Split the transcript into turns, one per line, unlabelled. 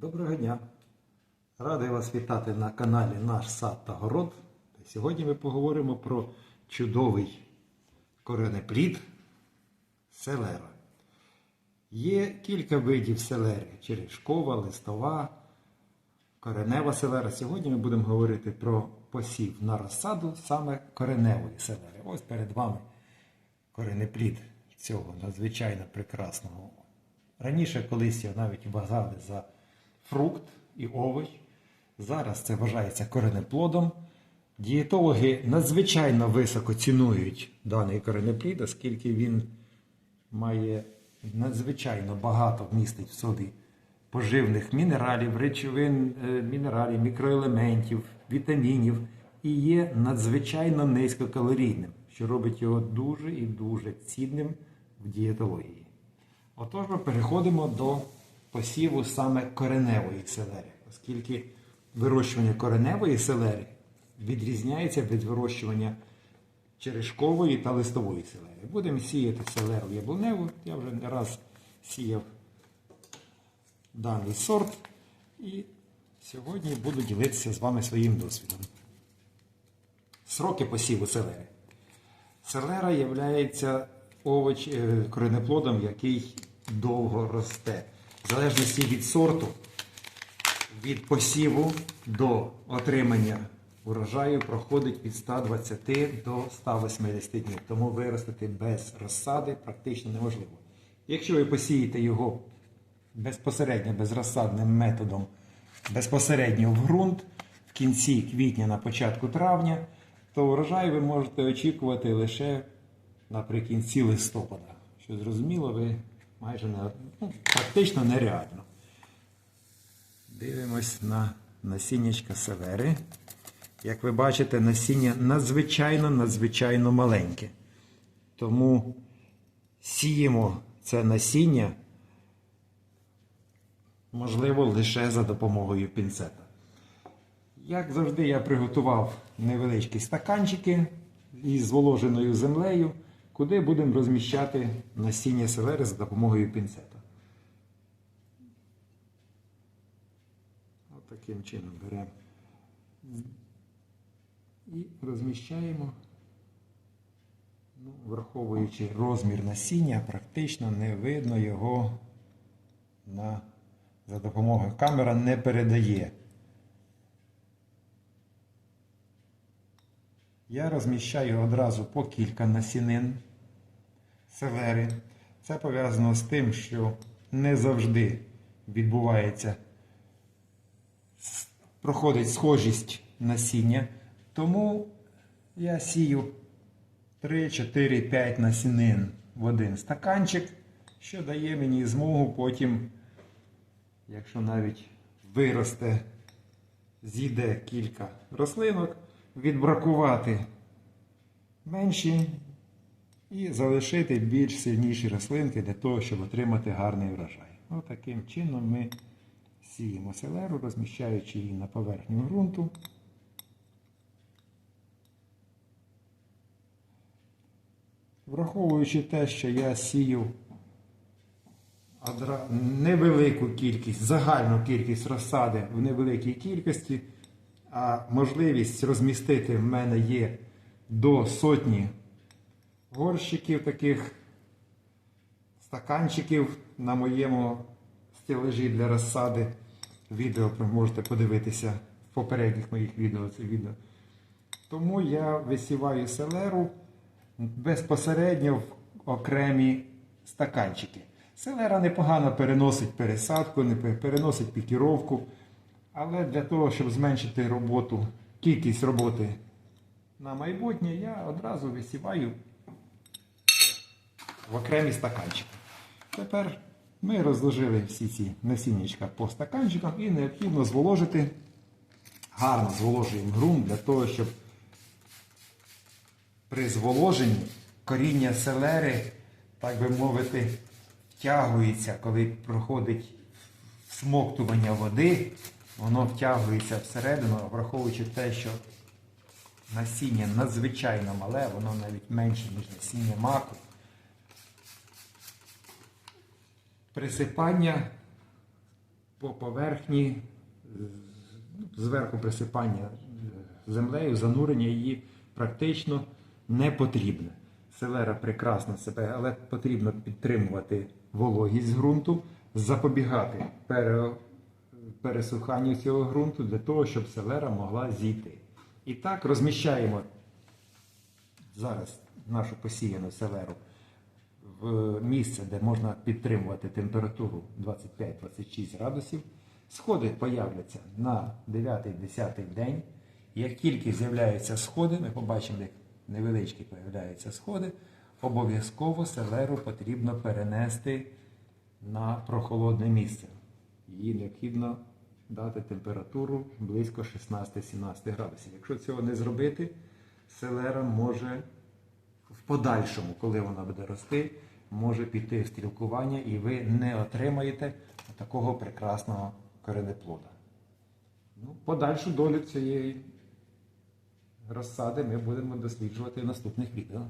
Доброго дня! Радий вас вітати на каналі Наш сад та город. Сьогодні ми поговоримо про чудовий коренеплід селера. Є кілька видів селери: черешкова, листова, коренева селера. Сьогодні ми будемо говорити про посів на розсаду саме кореневої селери. Ось перед вами коренеплід цього надзвичайно прекрасного. Раніше колись його навіть вважали за фрукт і овоч. Зараз це вважається коренеплодом. Дієтологи надзвичайно високо цінують даний коренеплід, оскільки він має надзвичайно багато вмістить в собі поживних мінералів, речовин, е, мінералів, мікроелементів, вітамінів і є надзвичайно низькокалорійним, що робить його дуже і дуже цінним в дієтології. Отож, ми переходимо до посіву саме кореневої селери, оскільки вирощування кореневої селери відрізняється від вирощування черешкової та листової селери. Будемо сіяти селеру яблуневу. Я вже не раз сіяв даний сорт і сьогодні буду ділитися з вами своїм досвідом. Сроки посіву селери. Селера є овоч е, коренеплодом, який довго росте. В залежності від сорту, від посіву до отримання урожаю проходить від 120 до 180 днів. Тому виростити без розсади практично неможливо. Якщо ви посієте його безпосередньо безрозсадним методом, безпосередньо в ґрунт в кінці квітня на початку травня, то урожай ви можете очікувати лише наприкінці листопада. Що зрозуміло, ви майже не, ну, практично нереально. Дивимось на насіннячка севери. Як ви бачите, насіння надзвичайно надзвичайно маленьке. Тому сіємо це насіння, можливо, лише за допомогою пінцета. Як завжди, я приготував невеличкі стаканчики із зволоженою землею, куди будемо розміщати насіння селери за допомогою пінцета. От чином беремо і розміщаємо, ну, враховуючи розмір насіння, практично не видно його на, за допомогою камера не передає. Я розміщаю одразу по кілька насінин селери. Це пов'язано з тим, що не завжди відбувається, проходить схожість насіння. Тому я сію 3, 4, 5 насінин в один стаканчик, що дає мені змогу потім, якщо навіть виросте, зійде кілька рослинок, відбракувати менші і залишити більш сильніші рослинки для того, щоб отримати гарний врожай. Ось таким чином ми сіємо селеру, розміщаючи її на поверхню ґрунту. Враховуючи те, що я сію невелику кількість, загальну кількість розсади в невеликій кількості, а можливість розмістити в мене є до сотні горщиків таких стаканчиків на моєму стележі для розсади. Відео можете подивитися в попередніх моїх відео це відео. Тому я висіваю селеру безпосередньо в окремі стаканчики. Селера непогано переносить пересадку, не переносить пікіровку. Але для того, щоб зменшити роботу, кількість роботи на майбутнє, я одразу висіваю в окремі стаканчики. Тепер ми розложили всі ці насіннячка по стаканчикам і необхідно зволожити, гарно зволожуємо ґрунт для того, щоб при зволоженні коріння селери, так би мовити, втягується, коли проходить смоктування води, воно втягується всередину, враховуючи те, що насіння надзвичайно мале, воно навіть менше, ніж насіння маку. Присипання по поверхні, зверху присипання е, землею, занурення її практично не потрібне. Селера прекрасно себе, але потрібно підтримувати вологість ґрунту, запобігати пере, пересуханню цього ґрунту для того, щоб селера могла зійти. І так розміщаємо зараз нашу посіяну селеру в місце, де можна підтримувати температуру 25-26 градусів. Сходи появляться на 9-10 день. Як тільки з'являються сходи, ми побачимо, як невеличкі появляються сходи, обов'язково селеру потрібно перенести на прохолодне місце. Її необхідно дати температуру близько 16-17 градусів. Якщо цього не зробити, селера може в подальшому, коли вона буде рости, може піти в стрілкування і ви не отримаєте такого прекрасного коренеплода. Ну, подальшу долю цієї розсади ми будемо досліджувати в наступних відео.